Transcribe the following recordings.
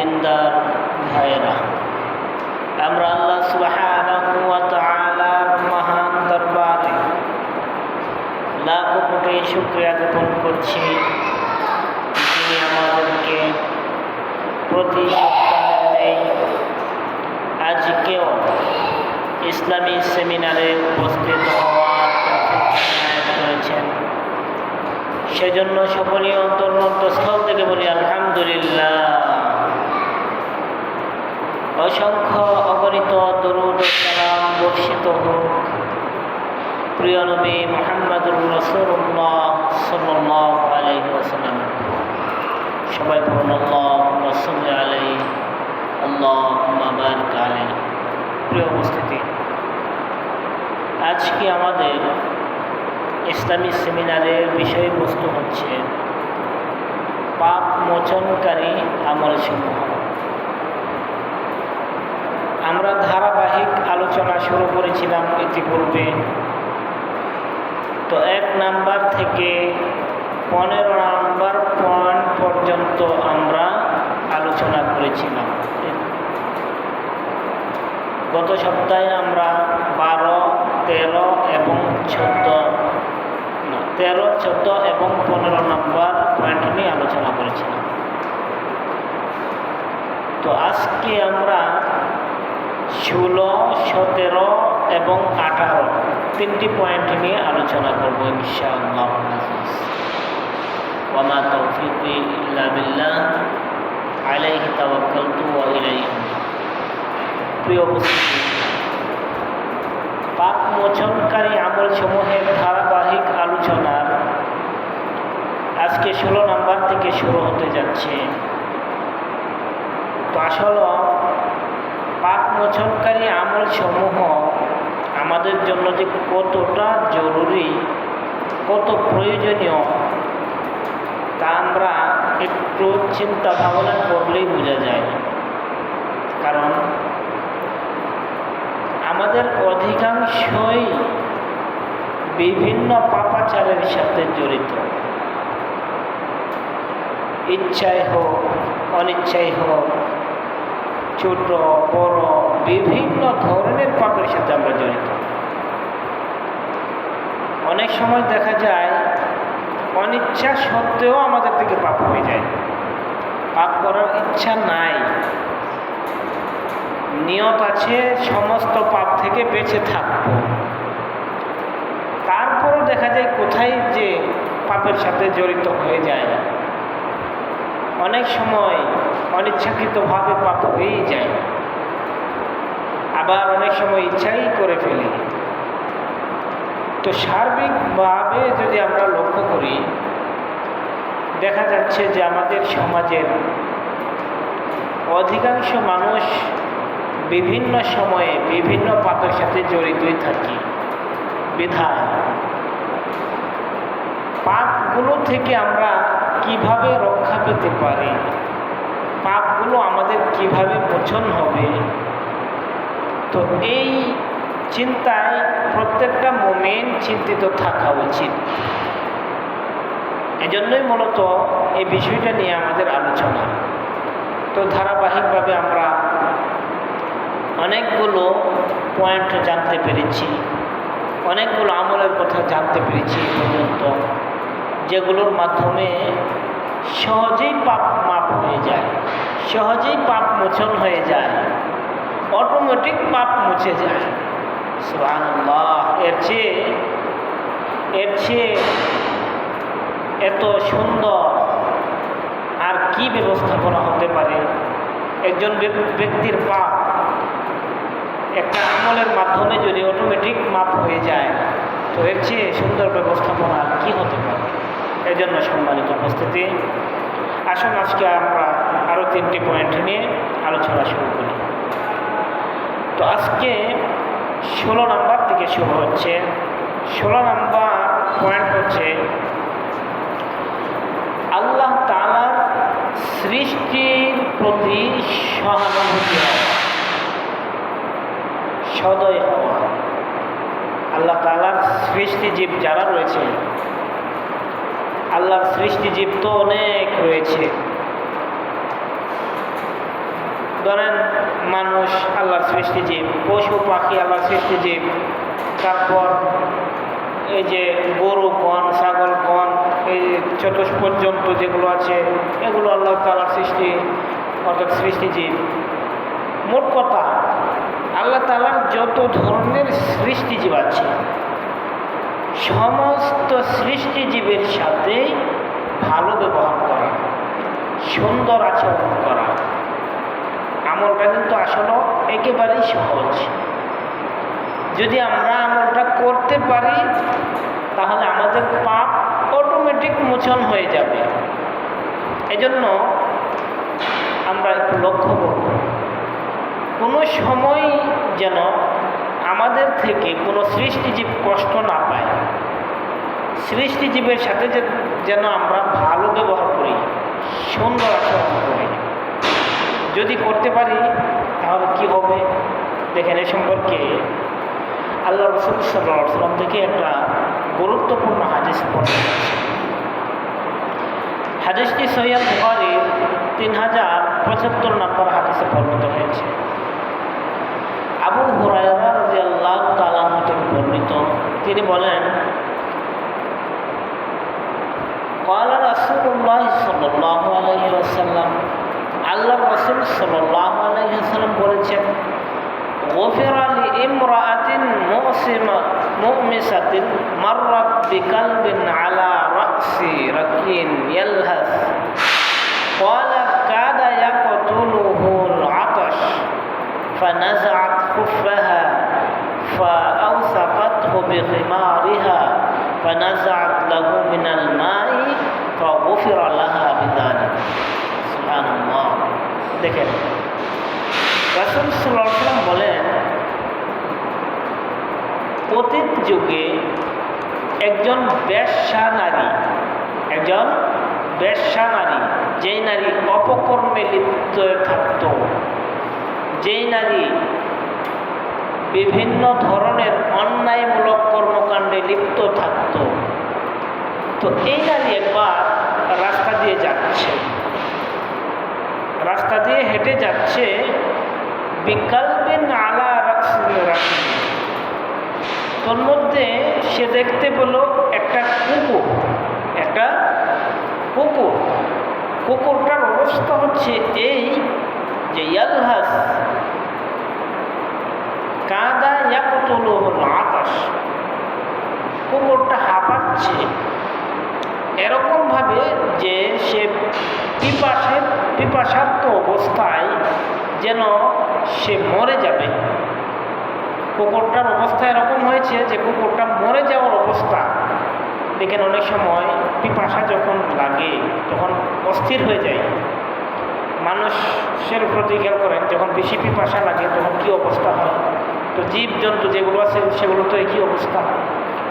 দিনদার ভাইরা আমরা আল্লাহ ওয়া মহান দরবারে লাখ কোটি শুক্রিয়া জ্ঞাপন করছি যিনি আমাদেরকে প্রতি সপ্তাহের নেই আজকেও ইসলামী সেমিনারে উপস্থিত হওয়ার করেছেন। সেজন্য সকলেই অন্তর্মন্তস্থল থেকে বলি, আলহামদুলিল্লাহ। অসংখ্য অগণিত দরুদ সালাম বর্ষিত হোক। প্রিয় নবী মোহাম্মদুর রসুল্লাহ সবাই আলাই আল্লাহ প্রিয় উপস্থিতি, আজকে আমাদের ইসলামী সেমিনারের বিষয়বস্তু হচ্ছে পাপ মোচনকারী আমল সমূহ আমরা ধারাবাহিক আলোচনা শুরু করেছিলাম ইতিপূর্বে। তো এক নাম্বার থেকে পনেরো নাম্বার পয়েন্ট পর্যন্ত আমরা আলোচনা করেছিলাম। গত সপ্তাহে আমরা বারো, তেরো এবং চোদ্দ তেরো, চোদ্দ এবং পনেরো নম্বর পয়েন্ট নিয়ে আলোচনা করেছিলাম। তো আজকে আমরা ষোলো, সতেরো এবং আঠারো। তিনটি পয়েন্ট নিয়ে আলোচনা করব ইনশাআল্লাহ। প্রিয় মোচনকারী আমল সমূহের ধারাবাহিক আলোচনার আজকে ষোলো নাম্বার থেকে শুরু হতে যাচ্ছে। তো আসলে পাপ মোচনকারী আমল সমূহ আমাদের জন্য যে কতটা জরুরি, কত প্রয়োজনীয়, তা আমরা একটু চিন্তা ভাবনা করলেই বোঝা যায়। কারণ আমাদের অধিকাংশই বিভিন্ন পাপাচারের সাথে জড়িত। ইচ্ছাই হোক অনিচ্ছাই হোক ছোট, বড়, বিভিন্ন ধরনের পাপের সাথে আমরা জড়িত। অনেক সময় দেখা যায়, অনিচ্ছা সত্ত্বেও আমাদের থেকে পাপ হয়ে যায়। পাপ করার ইচ্ছা নাই। নিয়ত আছে, সমস্ত পাপ থেকে বেঁচে থাকব। তারপরও দেখা যায় কোথায় যে পাপের সাথে জড়িত হয়ে যায়। অনেক সময় অনিচ্ছাকৃতভাবে পাপ হয়েই যায়। আবার অনেক সময় ইচ্ছাই করে ফেলি। তো সার্বিকভাবে যদি আমরা লক্ষ্য করি, দেখা যাচ্ছে যে আমাদের সমাজের অধিকাংশ মানুষ বিভিন্ন সময়ে বিভিন্ন পাপের সাথে জড়িতই থাকি, বিধায়। পাপগুলো থেকে আমরা কীভাবে রক্ষা পেতে পারি? পাপগুলো আমাদের কীভাবে মোচন হবে? তো এই চিন্তায় প্রত্যেকটা মোমেন্ট চিন্তিত থাকা উচিত। এজন্যই মূলত এই বিষয়টা নিয়ে আমাদের আলোচনা। তো ধারাবাহিকভাবে আমরা অনেকগুলো পয়েন্ট জানতে পেরেছি। অনেকগুলো আমলের কথা জানতে পেরেছি পর্যন্ত, যেগুলোর মাধ্যমে সহজেই পাপ মাপ হয়ে যায়, সহজেই পাপ মোচন হয়ে যায় অটোমেটিক পাপ মুছে যায়। সুবহানাল্লাহ, এর চেয়ে এর চেয়ে এত সুন্দর আর কি ব্যবস্থাপনা হতে পারে? একজন ব্যক- ব্যক্তির পাপ একটা আমলের মাধ্যমে যদি অটোমেটিক মাপ হয়ে যায়, তো এর চেয়ে সুন্দর ব্যবস্থাপনা কি হতে পারে? এই জন্য সম্মানিত উপস্থিতি। আসুন, আজকে আমরা আরও তিনটি পয়েন্ট নিয়ে আলোচনা শুরু করি। তো আজকে ষোলো নাম্বার থেকে শুরু হচ্ছে। ষোলো নাম্বার পয়েন্ট হচ্ছে, আল্লাহ তালার সৃষ্টির প্রতি সহানুভূতি সদয় হওয়া। আল্লাহ তালার সৃষ্টিজীব যারা রয়েছে আল্লাহর সৃষ্টিজীব তো অনেক রয়েছে। ধরেন মানুষ আল্লাহর সৃষ্টিজীব পশু পাখি আল্লাহর সৃষ্টিজীব তারপর এই যে গরু কন ছাগল কন এই চতুষ্পদ জন্তু যেগুলো আছে, এগুলো আল্লাহ তালার সৃষ্টি, অর্থাৎ সৃষ্টিজীব মোট কথা, আল্লাহ তালার যত ধরনের সৃষ্টিজীব আছে সমস্ত সৃষ্টিজীবের সাথে ভালো ব্যবহার করা, সুন্দর আচরণ করা। আমলটা কিন্তু আসলে একেবারেই সহজ। যদি আমরা আমলটা করতে পারি, তাহলে আমাদের পাপ অটোমেটিক মোচন হয়ে যাবে। এজন্য আমরা একটু লক্ষ্য করব। কোনো সময় যেন আমাদের থেকে কোনো সৃষ্টিজীব কষ্ট না পায়। সৃষ্টিজীবের সাথে যেন আমরা ভালো ব্যবহার করি, সুন্দর আচরণ করি। যদি করতে পারি, তাহলে কি হবে? দেখেন এ সম্পর্কে আল্লাহ রসুল সাল্লাম থেকে একটা গুরুত্বপূর্ণ হাদিস পড়ে হাদিসটি সৈয়দ বুখারির তিন হাজার পঁচাত্তর নম্বর হাদিসে বর্ণিত হয়েছে। আবু হুরায়রা রাদিয়াল্লাহু তাআলা থেকে বর্ণিত তিনি বলেন قال رسول الله صلى الله عليه وسلم আল্লাহ রসুল সাল্লাহ আলাইসাল্লাম বলেছেন غفر لامرأة مؤسمة مؤمسة مرت بكلب على رأس ركين يلهث قال كاد فنزعت خفها فأوثقته بخمارها فنزعت له من الماء فغفر لها بذلك سبحان الله দেখেন রাসুল সাল্লাম বলেন অতীত যুগে একজন বেশ্যা নারী একজন বেশ্যা নারী যেই নারী অপকর্মে লিপ্ত থাকত যেই নারী বিভিন্ন ধরনের অন্যায়মূলক কর্মকাণ্ডে লিপ্ত থাকত, তো এই নারী একবার রাস্তা দিয়ে যাচ্ছে। রাস্তা দিয়ে হেঁটে যাচ্ছে বিকল্পিন আলা রাখি। তোর মধ্যে সে দেখতে পেল একটা কুকুর একটা কুকুর। কুকুরটার অবস্থা হচ্ছে এই যে ইয়ালহাস কাদা ইয়াকতল আকাশ কুকুরটা হাঁপাচ্ছে। এরকমভাবে যে সে পিপাসের পিপাসার্থ অবস্থায় যেন সে মরে যাবে। কুকুরটার অবস্থা এরকম হয়েছে যে কুকুরটা মরে যাওয়ার অবস্থা। দেখেন অনেক সময় পিপাসা যখন লাগে, তখন অস্থির হয়ে যায়। মানুষের প্রতি খেয়াল করেন, যখন বেশি পিপাসা লাগে, তখন কী অবস্থা হয়? তো জীব জন্তু যেগুলো আছে সেগুলো তো একই অবস্থা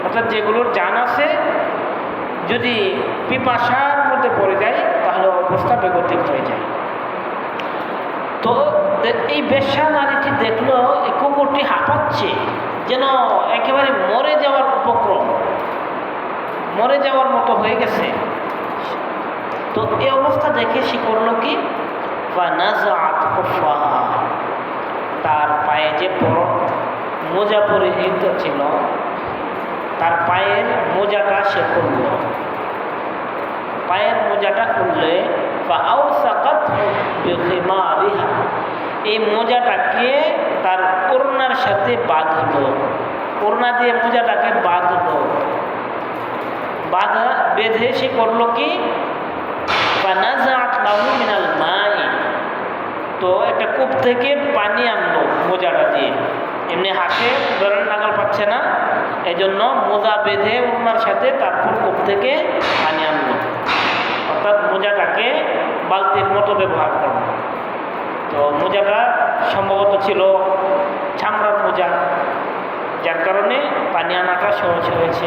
অর্থাৎ যেগুলোর জান আছে, যদি পিপাসার মধ্যে পড়ে যায়, তাহলে অবস্থা বেগতিক হয়ে যায়। তো এই বেশ্যা নারীটি দেখল এই কুকুরটি হাঁপাচ্ছে, যেন একেবারে মরে যাওয়ার উপক্রম। মরে যাওয়ার মতো হয়ে গেছে। তো এই অবস্থা দেখে সে করল কি। তার পায়ে যে বড় মোজা পরিহিত ছিল, তার পায়ের মোজাটা সে খুলল। পায়ের মোজাটা খুললে এই মোজাটাকে তার ওড়নার সাথে বাঁধলো। ওড়না দিয়ে মোজাটাকে বাঁধলো। বাঁধা বেঁধে সে করল কি? মিনাল মাই তো একটা কূপ থেকে পানি আনলো মোজাটা দিয়ে। এমনি হাতে ধরেন নাগাল পাচ্ছে না। এই জন্য মোজা বেঁধে ওনার সাথে তারপর কূপ থেকে পানি আনলো। অর্থাৎ মোজাটাকে বালতির মতো ব্যবহার করল। তো মোজাটা সম্ভবত ছিল ছামড়ার মোজা। যার কারণে পানি আনাটা সহজ হয়েছে।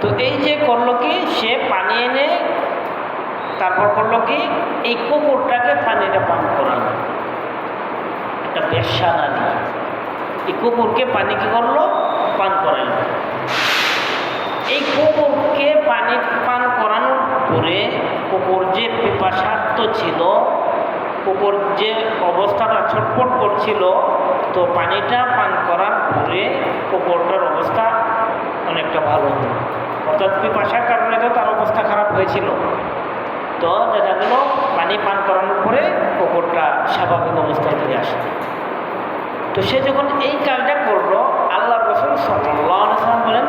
তো এই যে করল কি, সে পানি এনে তারপর করল কি, এই কুকুরটাকে পানিটা পান করালো। একটা বেশ্যা নারী এই কুকুরকে পানি কি করল? পান করালো। এই কুকুরকে পানি পান করানোর পরে কুকুর যে পিপাসার্থ ছিল, কুকুর যে অবস্থাটা ছটফট করছিল, তো পানিটা পান করার পরে কুকুরটার অবস্থা অনেকটা ভালো হলো। অর্থাৎ পিপাসার কারণে তো তার অবস্থা খারাপ হয়েছিল। তো দেখা গেল পানি পান করানোর পরে কুকুরটা স্বাভাবিক অবস্থায় ফিরে আসে তো সে যখন এই কাজটা করল আল্লাহ রসুল সাল্লাম বলেন।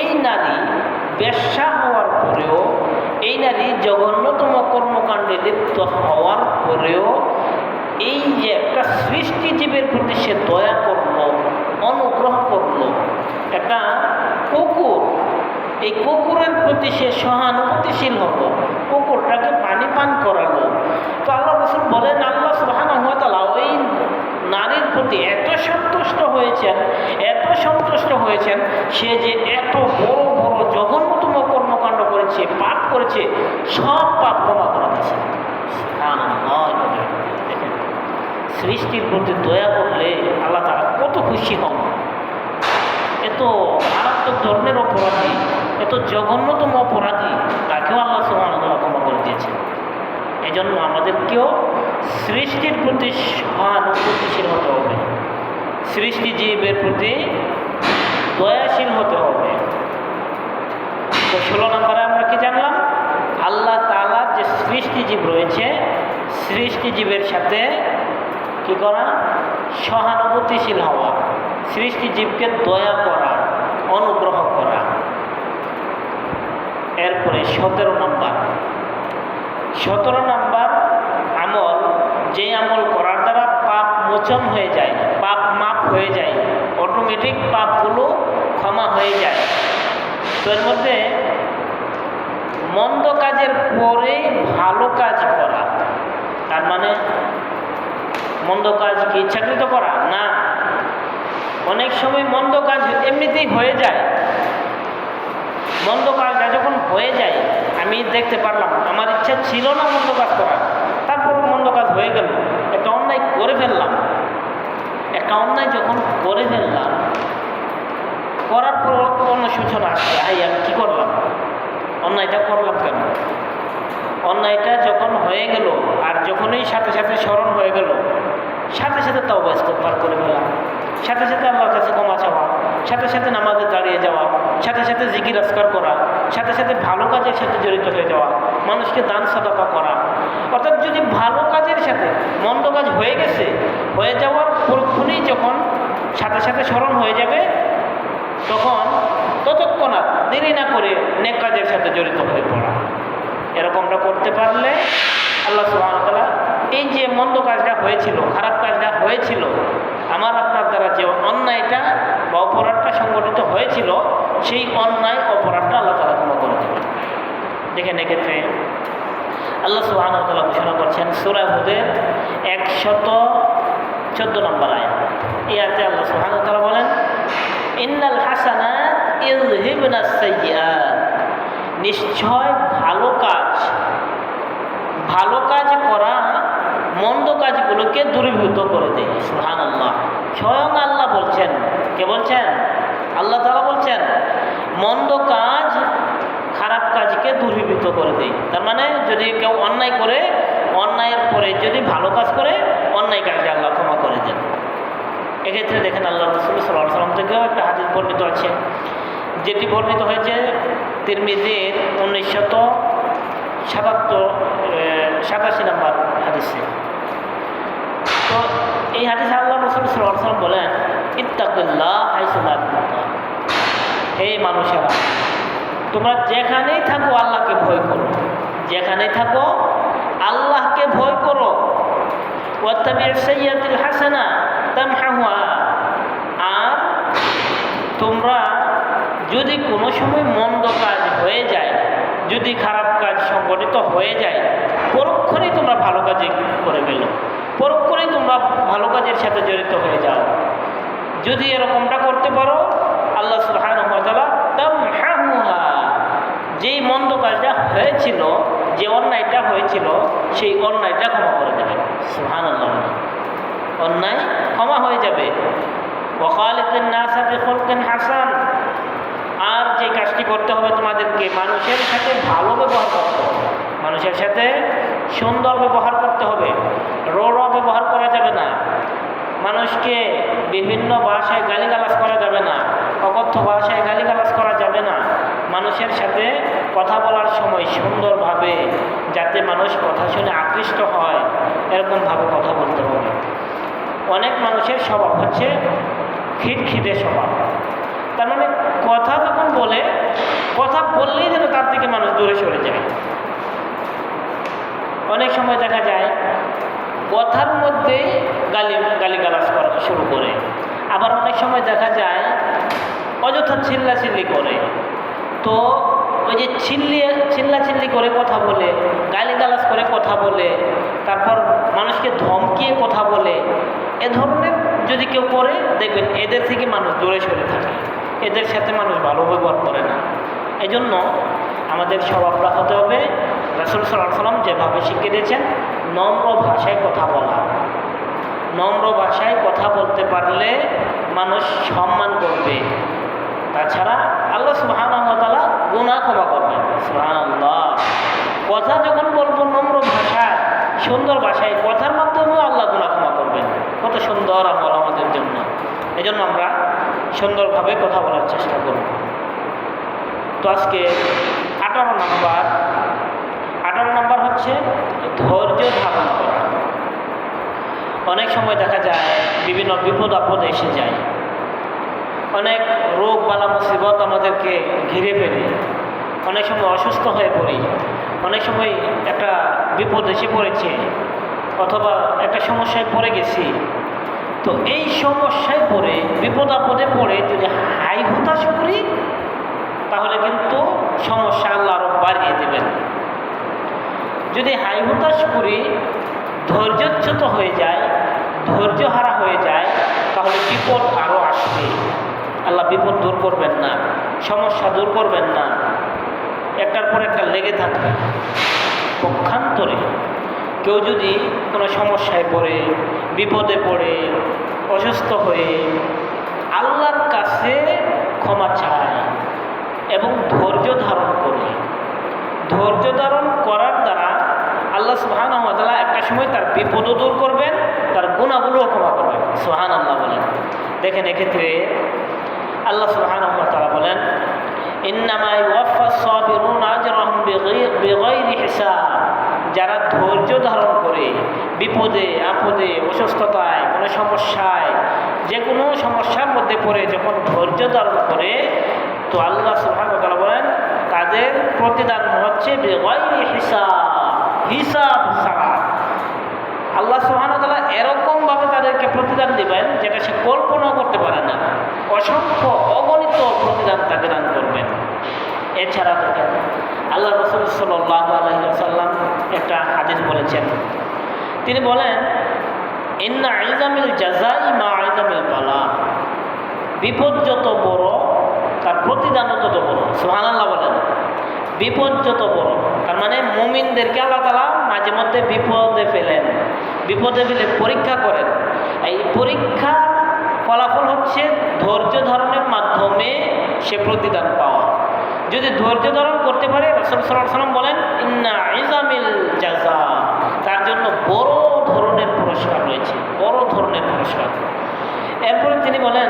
এই নারী বেশ্যা হওয়ার পরেও, এই নারী জঘন্যতম কর্মকাণ্ডে লিপ্ত হওয়ার পরেও, এই যে একটা সৃষ্টিজীবের প্রতি সে দয়া করল, অনুগ্রহ করল, একটা এই কুকুরের প্রতি সে সহানুভূতিশীল হলো। কুকুরটাকে পানি পান করালো। তো আল্লাহ রসুল বলেন, আল্লাহ সুহানা তালা ওই নারীর প্রতি এত সন্তুষ্ট হয়েছেন, এত সন্তুষ্ট হয়েছেন, সে যে এত বড় বড়, জঘন্যতম কর্মকাণ্ড করেছে, পাপ করেছে, সব পাপ ক্ষমা করে দিয়েছে। সৃষ্টির প্রতি দয়া করলে আল্লাহ তারা কত খুশি হন। এত মারাত্মক ধর্মের অপরাধী। এত জঘন্যতম অপরাধী, তাকেও আল্লাহ সুহান ক্ষমা করে দিয়েছেন। এই জন্য আমাদেরকেও সৃষ্টির প্রতি সহানুভূতিশীল হতে হবে। সৃষ্টিজীবের প্রতি দয়াশীল হতে হবে। তো ষোলো নম্বরে আমরা কি জানলাম? আল্লাহ তালার যে সৃষ্টিজীব রয়েছে সৃষ্টিজীবের সাথে কি করা? সহানুভূতিশীল হওয়া। সৃষ্টিজীবকে দয়া করা, অনুগ্রহ এরপরে সতেরো নম্বর। সতেরো নম্বর আমল যে আমল করার দ্বারা পাপ মোচন হয়ে যায়, পাপ মাপ হয়ে যায় অটোমেটিক পাপগুলো ক্ষমা হয়ে যায়। তো এর মধ্যে মন্দ কাজের পরে ভালো কাজ করা, তার মানে মন্দ কাজ কি ইচ্ছাকৃত করা? না। অনেক সময় মন্দ কাজ এমনিতেই হয়ে যায় মন্দ কাজটা যখন হয়ে যায়, আমি দেখতে পারলাম, আমার ইচ্ছা ছিল না মন্দ কাজ করার। তারপর মন্দ কাজ হয়ে গেল, একটা অন্যায় করে ফেললাম। একটা অন্যায় যখন করে ফেললাম, করার পর অনুশোচনা আসছে আই, আমি কী করলাম? অন্যায়টা করলাম কেন? অন্যায়টা যখন হয়ে গেল, আর যখনই সাথে সাথে স্মরণ হয়ে গেল, সাথে সাথে তাও ব্যস্ত পার করে ফেলা সাথে সাথে আল্লাহর কাছে ক্ষমা চাওয়া, সাথে সাথে নামাজে দাঁড়িয়ে যাওয়া সাথে সাথে জিকির আসকার করা, সাথে সাথে ভালো কাজের সাথে জড়িত হয়ে যাওয়া, মানুষকে দান সাদাপা করা। অর্থাৎ যদি ভালো কাজের সাথে মন্দ কাজ হয়ে গেছে, হয়ে যাওয়ার পরক্ষণেই যখন সাথে সাথে স্মরণ হয়ে যাবে, তখন ততক্ষণাৎ দেরি না করে নেক কাজের সাথে জড়িত হয়ে পড়া। এরকমটা করতে পারলে আল্লাহ সুবাহতালা এই যে মন্দ কাজটা হয়েছিল, খারাপ কাজটা হয়েছিল আমার আপনার দ্বারা যে অন্যায়টা বা অপরাধটা সংগঠিত হয়েছিল, সেই অন্যায়, অপরাধটা আল্লাহ তালা ক্ষমা করে দেবেন। দেখেন এক্ষেত্রে আল্লাহ সুবাহতালা ঘোষণা করছেন, সুরা হুদের একশত চোদ্দ নম্বর আয়াত। এই আয়তে আল্লাহ সুবাহতালা বলেন, ইন্নাল হাসানাত নিশ্চয় ভালো কাজ ভালো কাজ করা, মন্দ কাজগুলোকে দূরীভূত করে দেয়। সুহান আল্লাহ স্বয়ং আল্লাহ বলছেন। কে বলছেন? আল্লাহ তালা বলছেন, মন্দ কাজ খারাপ কাজকে দূরীভূত করে দেয়। তার মানে যদি কেউ অন্যায় করে, অন্যায়ের পরে যদি ভালো কাজ করে, অন্যায় কাজকে আল্লাহ ক্ষমা করে দেন। এক্ষেত্রে দেখেন আল্লাহ রসুল সাল্লাহ সাল্লাম থেকেও একটা হাদিস বর্ণিত আছে। যেটি বর্ণিত হয়েছে তিরমিজির উনিশশত সাতাত্তর সাতাশি নম্বর হাদিসে। এই হাদিসে আল্লাহ রসুল সাল্লাম বলেন, ইত্তাকুল্লাহ হে মানুষেরা, তোমরা যেখানেই থাকো আল্লাহকে ভয় করো। যেখানেই থাকো আল্লাহকে ভয় করো। ওয়াত্তাবির সৈয়াদুল হাসানা তামহাহুয়া আর তোমরা যদি কোনো সময় মন্দ কাজ হয়ে যায়, যদি খারাপ কাজ সংগঠিত হয়ে যায়, পরক্ষণেই তোমরা ভালো কাজে করে ফেলো। পরক্ষণেই তোমরা ভালো কাজের সাথে জড়িত হয়ে যাও। যদি এরকমটা করতে পারো, আল্লাহ সুহান যেই মন্দ কাজটা হয়েছিল, যে অন্যায়টা হয়েছিল, সেই অন্যায়টা ক্ষমা করে দেবে। সুহান অন্যায় ক্ষমা হয়ে যাবে। ওখালিকের না সাথে হাসান। যে কাজটি করতে হবে তোমাদেরকে, মানুষের সাথে ভালো ব্যবহার করতে হবে। মানুষের সাথে সুন্দর ব্যবহার করতে হবে। রোড় ব্যবহার করা যাবে না। মানুষকে বিভিন্ন ভাষায় গালিগালাজ করা যাবে না। অকথ্য ভাষায় গালিগালাজ করা যাবে না। মানুষের সাথে কথা বলার সময় সুন্দরভাবে যাতে মানুষ কথা শুনে আকৃষ্ট হয়, এরকমভাবে কথা বলতে হবে অনেক মানুষের স্বভাব হচ্ছে খিটখিটে স্বভাব। তার মানে কথা বলে, কথা বললেই যেন তার থেকে মানুষ দূরে সরে যায়। অনেক সময় দেখা যায়, কথার মধ্যেই গালি, গালিগালাজ করা শুরু করে। আবার অনেক সময় দেখা যায়, অযথা চিল্লাচিল্লি করে। তো ওই যে চিল্লি, চিল্লাচিল্লি করে কথা বলে, গালিগালাজ করে কথা বলে, তারপর মানুষকে ধমকিয়ে কথা বলে, এ ধরনের যদি কেউ করে, দেখবেন এদের থেকে মানুষ দূরে সরে থাকে। এদের সাথে মানুষ ভালো ব্যবহার করে না। এই জন্য আমাদের স্বভাবটা হতে হবে। রাসুল সাল্লাহ সাল্লাম যেভাবে শিখিয়ে দিয়েছেন, নম্র ভাষায় কথা বলা। নম্র ভাষায় কথা বলতে পারলে মানুষ সম্মান করবে। তাছাড়া আল্লাহ সুবাহানতালা গুণা ক্ষমা করবেন। সুহান আল্লাহ কথা যখন বলব নম্র ভাষায় সুন্দর ভাষায় কথার মাধ্যমেও আল্লাহ গুণা ক্ষমা করবেন। কত সুন্দর আমল আমাদের জন্য। এই জন্য আমরা সুন্দরভাবে কথা বলার চেষ্টা করব। তো আজকে আঠারো নম্বর আঠারো নম্বর হচ্ছে ধৈর্য ধারণ করা। অনেক সময় দেখা যায় বিভিন্ন বিপদ আপদ এসে যায়। অনেক রোগ বালা মুসিবত আমাদেরকে ঘিরে ফেলে। অনেক সময় অসুস্থ হয়ে পড়ি। অনেক সময় একটা বিপদ এসে পড়েছে। অথবা একটা সমস্যায় পড়ে গেছি। তো এই সমস্যায় পড়ে বিপদ আপদে পড়ে যদি হাই হতাশ করি, তাহলে কিন্তু সমস্যা আল্লাহ আরও বাড়িয়ে দেবেন। যদি হাই হতাশ করি, ধৈর্যচ্যুত হয়ে যায় ধৈর্য হারা হয়ে যায় তাহলে বিপদ আরও আসবে। আল্লাহ বিপদ দূর করবেন না, সমস্যা দূর করবেন না। একটার পর একটা লেগে থাকবে। পক্ষান্তরে কেউ যদি কোনো সমস্যায় পড়ে, বিপদে পড়ে, অসুস্থ হয়ে আল্লাহর কাছে ক্ষমা চায় এবং ধৈর্য ধারণ করে। ধৈর্য ধারণ করার দ্বারা আল্লাহ সুহান আহমদাল্লাহ একটা সময় তার বিপদও দূর করবেন, তার গুণাগুলোও ক্ষমা করবেন। সুহান আল্লাহ বলেন। দেখেন এক্ষেত্রে আল্লাহ সোহান সুহান আহমতালা বলেন ইন্নামাই ওয়াফা সাবিরুন আজরাহুম বিগাইরি হিসাব। যারা ধৈর্য ধারণ করে বিপদে, আপদে, অসুস্থতায়, কোনো সমস্যায় যে কোনো সমস্যার মধ্যে পড়ে, যখন ধৈর্য ধারণ করে, তো আল্লাহ সুহান বলেন, তাদের প্রতিদান হচ্ছে হিসাব হিসাব ছাড়া। আল্লাহ সুহানতালা এরকমভাবে তাদেরকে প্রতিদান দেবেন যেটা সে কল্পনাও করতে পারে না। অসংখ্য অগণিত প্রতিদান তাকে দান করবেন। এছাড়া দেখেন আল্লাহ রসুল সাল্লাহ একটা হাদিস বলেছেন। তিনি বলেন, ইন্না আইজামিল জাজাই মা আইজামিল পালা বিপদ যত বড়, তার প্রতিদানও তত বড়। সোহান আল্লাহ বলেন। বিপদ যত বড়, তার মানে মুমিনদেরকে আল্লাহ তালা মাঝে মধ্যে বিপদে ফেলেন। বিপদে ফেলে পরীক্ষা করেন। এই পরীক্ষা ফলাফল হচ্ছে ধৈর্য ধারণের মাধ্যমে সে প্রতিদান পাওয়া। যদি ধৈর্য ধারণ করতে পারে, রসুল বলেন, ইন্না ইজামিল জাজা তার জন্য বড় ধরনের পুরস্কার রয়েছে, বড় ধরনের পুরস্কার। এরপরে তিনি বলেন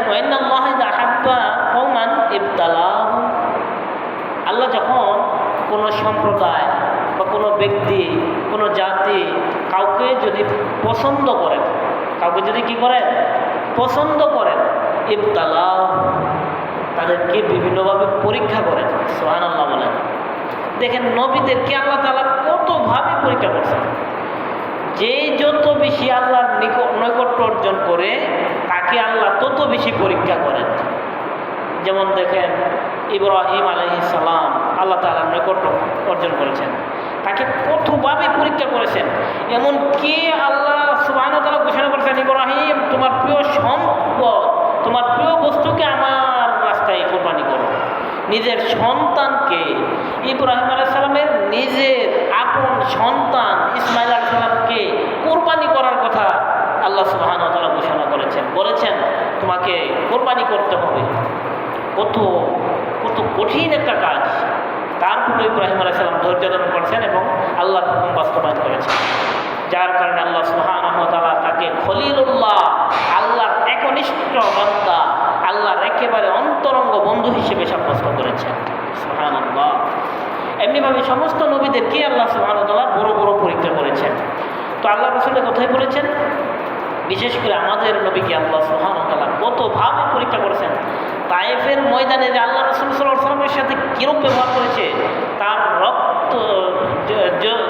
আহাব্বা ইবতালাহ আল্লাহ যখন কোনো সম্প্রদায় বা কোনো ব্যক্তি, কোনো জাতি কাউকে যদি পছন্দ করেন, কাউকে যদি কি করেন? পছন্দ করেন ইবতালা তাদেরকে বিভিন্নভাবে পরীক্ষা করেন সোহান আল্লাহ বলেন দেখেন নবীদেরকে আল্লাহ তালা কতভাবে পরীক্ষা করছেন? যে যত বেশি আল্লাহর নৈকট্য অর্জন করে, তাকে আল্লাহ তত বেশি পরীক্ষা করেন। যেমন দেখেন, ইব্রাহিম সালাম আল্লাহ তালার নৈকট্য অর্জন করেছেন। তাকে কতভাবে পরীক্ষা করেছেন? এমন কে আল্লাহ সুবাহ তালা ঘোষণা করেছেন, ইব্রাহিম, তোমার প্রিয় সম্পদ, তোমার প্রিয় বস্তুকে আমার রাস্তায় কোরবানি করো। নিজের সন্তানকে ইব্রাহিম আলাইসালামের নিজের আপন সন্তান ইসমাইল আলাইসালামকে কোরবানি করার কথা আল্লাহ সুবাহান তালা ঘোষণা করেছেন। বলেছেন, তোমাকে কোরবানি করতে হবে। কত কত কঠিন একটা কাজ। তারপরে ইব্রাহিম আলাইসালাম ধৈর্য ধারণ করেছেন এবং আল্লাহর হুকুম বাস্তবায়ন করেছেন। যার কারণে আল্লাহ সুহানতালা তাকে খলিলুল্লাহ, আল্লাহর একনিষ্ঠ বান্দা, আল্লাহর একেবারে বন্ধু হিসেবে সাব্যস্ত করেছেন। সুহান এমনিভাবে সমস্ত নবীদেরকে আল্লাহ সুহানতাল্লাহ বড় বড় পরীক্ষা করেছেন? তো আল্লাহ রসুলের কোথায় বলেছেন, বিশেষ করে আমাদের নবীকে আল্লাহ সুহানতাল্লাহ কতভাবে পরীক্ষা করেছেন। তায়েফের ময়দানে যে আল্লাহ রসুল সাল্লামের সাথে কীরূপ ব্যবহার করেছে, তার রক্ত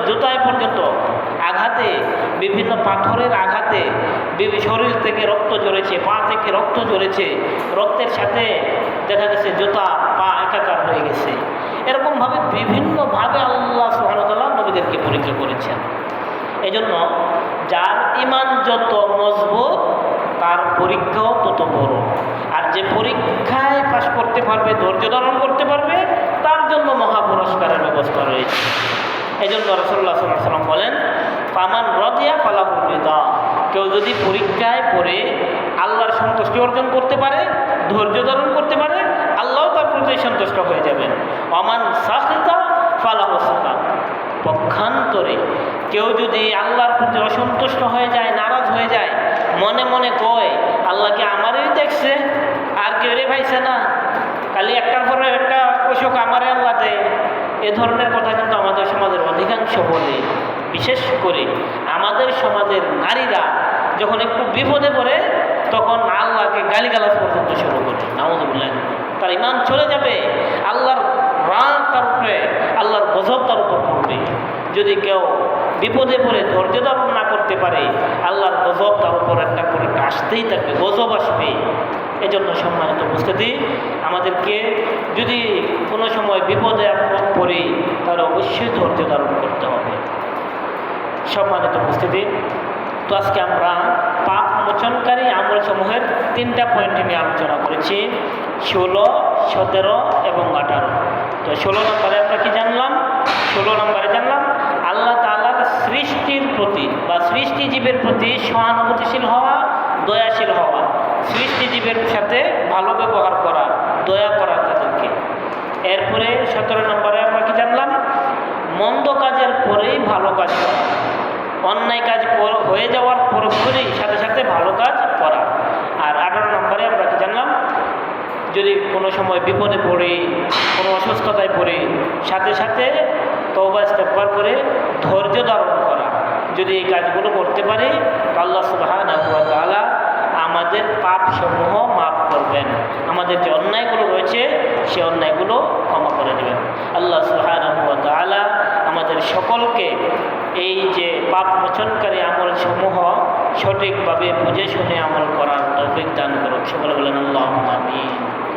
জুতায় পর্যন্ত আঘাতে, বিভিন্ন পাথরের আঘাতে শরীর থেকে রক্ত ঝরেছে, পা থেকে রক্ত ঝরেছে, রক্তের সাথে দেখা গেছে জুতা, পা একাকার হয়ে গেছে। এরকমভাবে বিভিন্নভাবে আল্লাহ সুহানতাল্লাহ নবীদেরকে পরীক্ষা করেছেন। এই জন্য যার ইমান যত মজবুত, তার পরীক্ষাও তত বড়। আর যে পরীক্ষায় পাশ করতে পারবে, ধৈর্য ধারণ করতে পারবে, তার জন্য মহা পুরস্কারের ব্যবস্থা রয়েছে। এই জন্য রসল্লা সাল্লাম বলেন পামান রদিয়া ফালাহুদা কেউ যদি পরীক্ষায় পড়ে আল্লাহর সন্তুষ্টি অর্জন করতে পারে, ধৈর্য ধারণ করতে পারে, আল্লাহ তার প্রতি সন্তুষ্ট হয়ে যাবেন। অমান সাহিতা ফালাহ সাকা পক্ষান্তরে কেউ যদি আল্লাহর প্রতি অসন্তুষ্ট হয়ে যায়, নারাজ হয়ে যায়, মনে মনে কয় আল্লাহকে আমারই দেখছে? আর কেউ রে ভাইছে না। খালি একটার পরে একটা অসুখ আমারে আল্লাহ দেয়। এ ধরনের কথা কিন্তু আমাদের সমাজের অধিকাংশ বলে। বিশেষ করে আমাদের সমাজের নারীরা যখন একটু বিপদে পড়ে, তখন আল্লাহকে গালিগালাজ পর্যন্ত শুরু করে। নামদুল্লাহ তার ইমান চলে যাবে, আল্লাহর রাগ তার উপরে, আল্লাহর গজব তার উপর পড়বে। যদি কেউ বিপদে পড়ে, ধৈর্য ধারণ না করতে পারে, আল্লাহর গজব তার উপর একটা করে আসতেই থাকবে, গজব আসবে। এজন্য সম্মানিত উপস্থিতি, আমাদেরকে যদি কোনো সময় বিপদে পড়ি, তাহলে অবশ্যই ধৈর্য ধারণ করতে হবে। সম্মানিত উপস্থিতি। তো আজকে আমরা পাপ মোচনকারী আমল সমূহের তিনটা পয়েন্ট নিয়ে আলোচনা করেছি, ষোলো, সতেরো এবং আঠারো। তো ষোলো নম্বরে আমরা কি জানলাম? ষোলো নম্বরে জানলাম, আল্লাহ তালার সৃষ্টির প্রতি বা সৃষ্টিজীবের প্রতি সহানুভূতিশীল হওয়া, দয়াশীল হওয়া সৃষ্টিজীবের সাথে ভালো ব্যবহার করা, দয়া করা তাদেরকে। এরপরে সতেরো নম্বরে আমরা কি জানলাম? মন্দ কাজের পরেই ভালো কাজ করা। অন্যায় কাজ হয়ে যাওয়ার পরপরই সাথে সাথে ভালো কাজ করা। আর আঠারো নম্বরে আমরা কি জানলাম? যদি কোনো সময় বিপদে পড়ি, কোনো অসুস্থতায় পড়ি, সাথে সাথে তৌবা ইস্তেকবার করে ধৈর্য ধারণ করা। যদি এই কাজগুলো করতে পারি আল্লাহ তাআলা আমাদের পাপসমূহ মাফ করবেন। আমাদের যে অন্যায়গুলো রয়েছে, সে অন্যায়গুলো ক্ষমা করে দেবেন। আল্লাহ সুবহানাহু ওয়া তাআলা আমাদের সকলকে এই যে পাপ মোচনকারী আমল সমূহ সঠিকভাবে বুঝে শুনে আমল করার তৌফিক দান করুক। সকলে বলেন আল্লাহ আমিন।